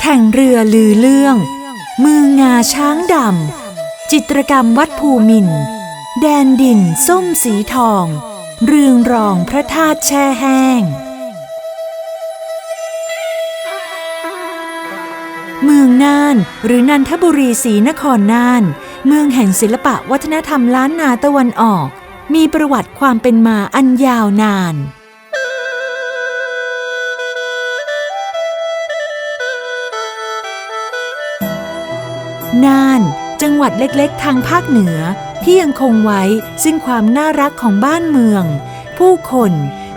แข่งเรือลือเรื่อง มืองาช้างดำ จิตรกรรมวัดภูมิน แดนดินส้มสีทอง เรืองรองพระธาตุแช่แห้ง เมืองน่านหรือนันทบุรีศรีนครน่าน เมืองแห่งศิลปะวัฒนธรรมล้านนาตะวันออก มีประวัติความเป็นมาอันยาวนาน น่าน จังหวัดเล็กๆ ทางภาคเหนือที่ยังคงไว้ซึ่งความน่ารักของบ้านเมือง ผู้คน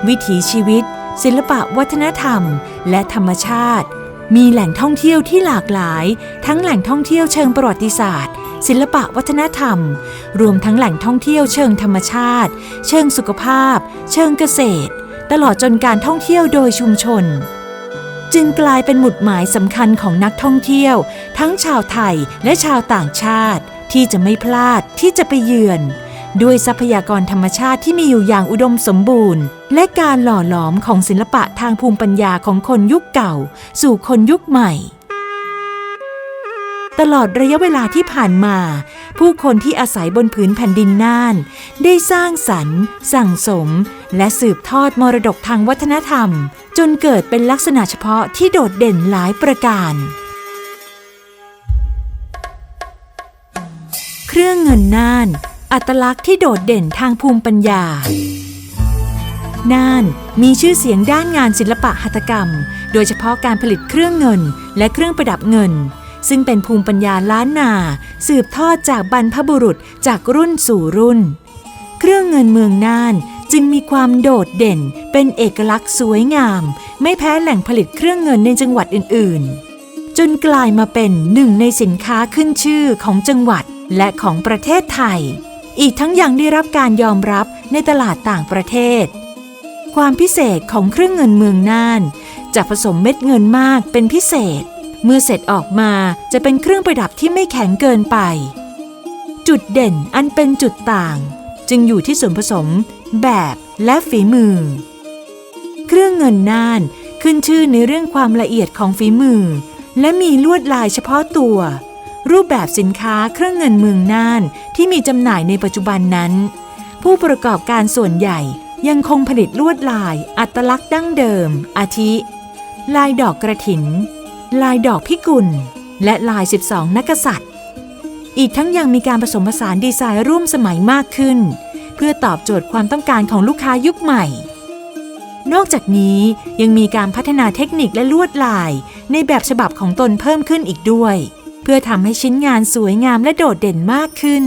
วิถีชีวิต ศิลปะวัฒนธรรม และธรรมชาติ มีแหล่งท่องเที่ยวที่หลากหลาย ทั้งแหล่งท่องเที่ยวเชิงประวัติศาสตร์ ศิลปะวัฒนธรรม รวมทั้งแหล่งท่องเที่ยวเชิงธรรมชาติ เชิงสุขภาพ เชิงเกษตร ตลอดจนการท่องเที่ยวโดยชุมชน จึงกลายเป็นหมุดหมายสำคัญของนักท่องเที่ยว ทั้งชาวไทยและชาวต่างชาติ ที่จะไม่พลาดที่จะไปเยือน ด้วยทรัพยากรธรรมชาติที่มีอยู่อย่างอุดมสมบูรณ์ และการหล่อหลอมของศิลปะทางภูมิปัญญาของคนยุคเก่า สู่คนยุคใหม่ ตลอดระยะเวลาที่ผ่านมา ผู้คนที่อาศัยบนผืนแผ่นดินน่าน ได้สร้างสรรค์ สั่งสม และสืบทอดมรดกทางวัฒนธรรม จนเกิดเป็นลักษณะเฉพาะที่โดดเด่นหลายประการ เครื่องเงินน่าน อัตลักษณ์ที่โดดเด่นทางภูมิปัญญาน่านมีชื่อเสียงด้านงานศิลปะหัตถกรรม โดยเฉพาะการผลิตเครื่องเงินและเครื่องประดับเงิน ซึ่งเป็นภูมิปัญญาล้านนา สืบทอดจากบรรพบุรุษจากรุ่นสู่รุ่น เครื่องเงินเมืองน่านจึงมีความโดดเด่น เป็นเอกลักษณ์สวยงาม ไม่แพ้แหล่งผลิตเครื่องเงินในจังหวัดอื่น ๆ จนกลายมาเป็นหนึ่งในสินค้าขึ้นชื่อของจังหวัดและของประเทศไทย อีกทั้งยังได้รับการยอมรับในตลาดต่างประเทศ ความพิเศษของเครื่องเงินเมืองน่าน จะผสมเม็ดเงินมากเป็นพิเศษ เมื่อเสร็จออกมาจะเป็นเครื่องประดับที่ไม่แข็งเกินไป จุดเด่นอันเป็นจุดต่าง จึงอยู่ที่ส่วนผสม แบบและฝีมือ เครื่องเงินน่านขึ้นชื่อในเรื่องความละเอียดของฝีมือ และมีลวดลายเฉพาะตัว รูปแบบสินค้าเครื่องเงินเมืองน่านที่มีจำหน่ายในปัจจุบันนั้น ผู้ประกอบการส่วนใหญ่ยังคงผลิตลวดลายอัตลักษณ์ดั้งเดิม อาทิ ลายดอกกระถิน ลายดอกพิกุล และลาย 12 นักษัตริย์ อีกทั้งยังมีการผสมผสานดีไซน์ร่วมสมัยมากขึ้น เพื่อตอบโจทย์ความต้องการของลูกค้ายุคใหม่ นอกจากนี้ยังมีการพัฒนาเทคนิคและลวดลายในแบบฉบับของตนเพิ่มขึ้นอีกด้วย เพื่อทำให้ชิ้นงานสวยงามและโดดเด่นมากขึ้น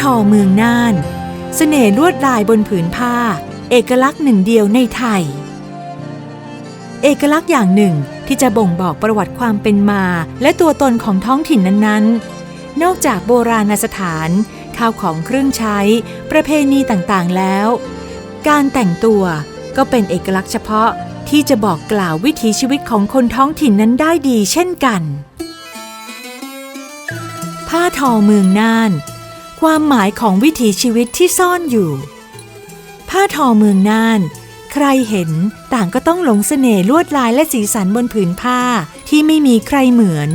ทอเมืองน่านเสน่ห์ลวดลายบนผืนผ้า เอกลักษณ์หนึ่งเดียวในไทย เอกลักษณ์อย่างหนึ่งที่จะบ่งบอกประวัติความเป็นมา และตัวตนของท้องถิ่นนั้นๆ นอกจากโบราณสถาน ข้าวของเครื่องใช้ ประเพณีต่างๆแล้ว การแต่งตัวก็เป็นเอกลักษณ์เฉพาะที่จะบอกกล่าววิถีชีวิตของคนท้องถิ่นนั้นได้ดีเช่นกัน ผ้าทอเมืองน่าน ความหมายของวิถีชีวิตที่ซ่อนอยู่ ผ้าทอเมืองน่าน ใครเห็นต่างก็ต้องหลงเสน่ห์ลวดลายและสีสันบนผืนผ้าที่ไม่มีใครเหมือน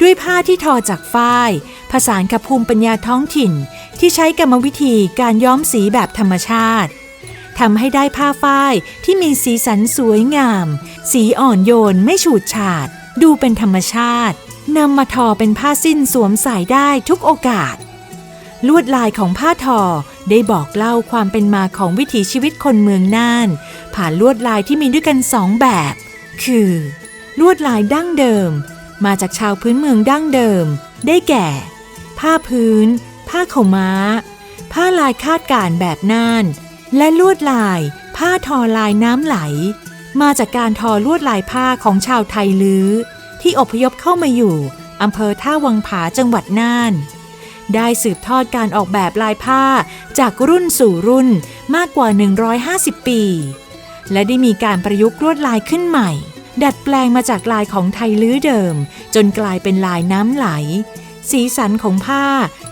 ด้วยผ้าที่ทอจากฝ้าย ผสานกับภูมิปัญญาท้องถิ่น ที่ใช้กรรมวิธีการย้อมสีแบบธรรมชาติทำให้ได้ผ้าฝ้ายที่มีสีสันสวยงาม สีอ่อนโยนไม่ฉูดฉาด ดูเป็นธรรมชาตินำมาทอเป็นผ้าสิ้นสวมใส่ได้ทุกโอกาส ลวดลายของผ้าทอได้บอกเล่าความเป็นมาของวิถีชีวิตคนเมืองน่าน ผ่านลวดลายที่มีด้วยกันสองแบบ คือ ลวดลายดั้งเดิม มาจากชาวพื้นเมืองดั้งเดิม ได้แก่ ผ้าพื้น ผ้าขาม้า ผ้าลายคาดการแบบน่าน และลวดลาย ผ้าทอลายน้ำไหล มาจากการทอลวดลายผ้าของชาวไทยลื้อ ที่อพยพเข้ามาอยู่อำเภอท่าวังผาจังหวัดน่าน ได้สืบทอดการออกแบบลายผ้าจากรุ่นสู่รุ่นมากกว่า 150 ปี และได้มีการประยุกต์ลวดลายขึ้นใหม่ ดัดแปลงมาจากลายของไทยลื้อเดิม จนกลายเป็นลายน้ำไหล สีสันของผ้า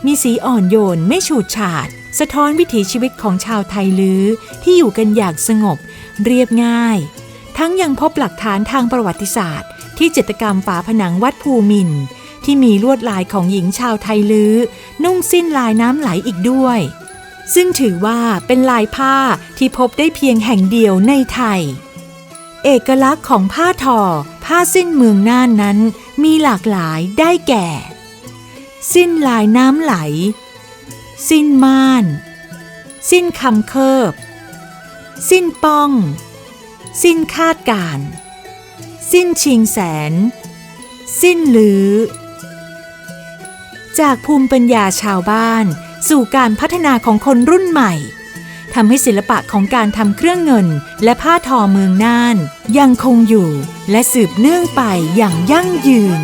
มีสีอ่อนโยนไม่ฉูดฉาด สะท้อนวิถีชีวิตของชาวไทยลื้อที่อยู่กันอย่างสงบ เรียบง่าย ทั้งยังพบหลักฐานทางประวัติศาสตร์ ที่จิตกรรมฝาผนังวัดภูมินท ที่มีลวดลายของหญิงชาวไทยลื้อ นุ่งสิ้นลายน้ำไหลอีกด้วย ซึ่งถือว่าเป็นลายผ้าที่พบได้เพียงแห่งเดียวในไทย เอกลักษณ์ของผ้าทอ ผ้าสิ้นเมืองน่านนั้น มีหลากหลายได้แก่ สิ้นลายน้ำไหล สิ้นม่าน สิ้นคำเคิบ สิ้นป้อง สิ้นคาดการ สิ้นชิงแสน สิ้นลือ จากภูมิปัญญาชาวบ้าน สู่การพัฒนาของคนรุ่นใหม่ทำให้ศิลปะของการทำเครื่องเงิน และผ้าทอเมืองน่าน ยังคงอยู่ และสืบเนื่องไปอย่างยั่งยืน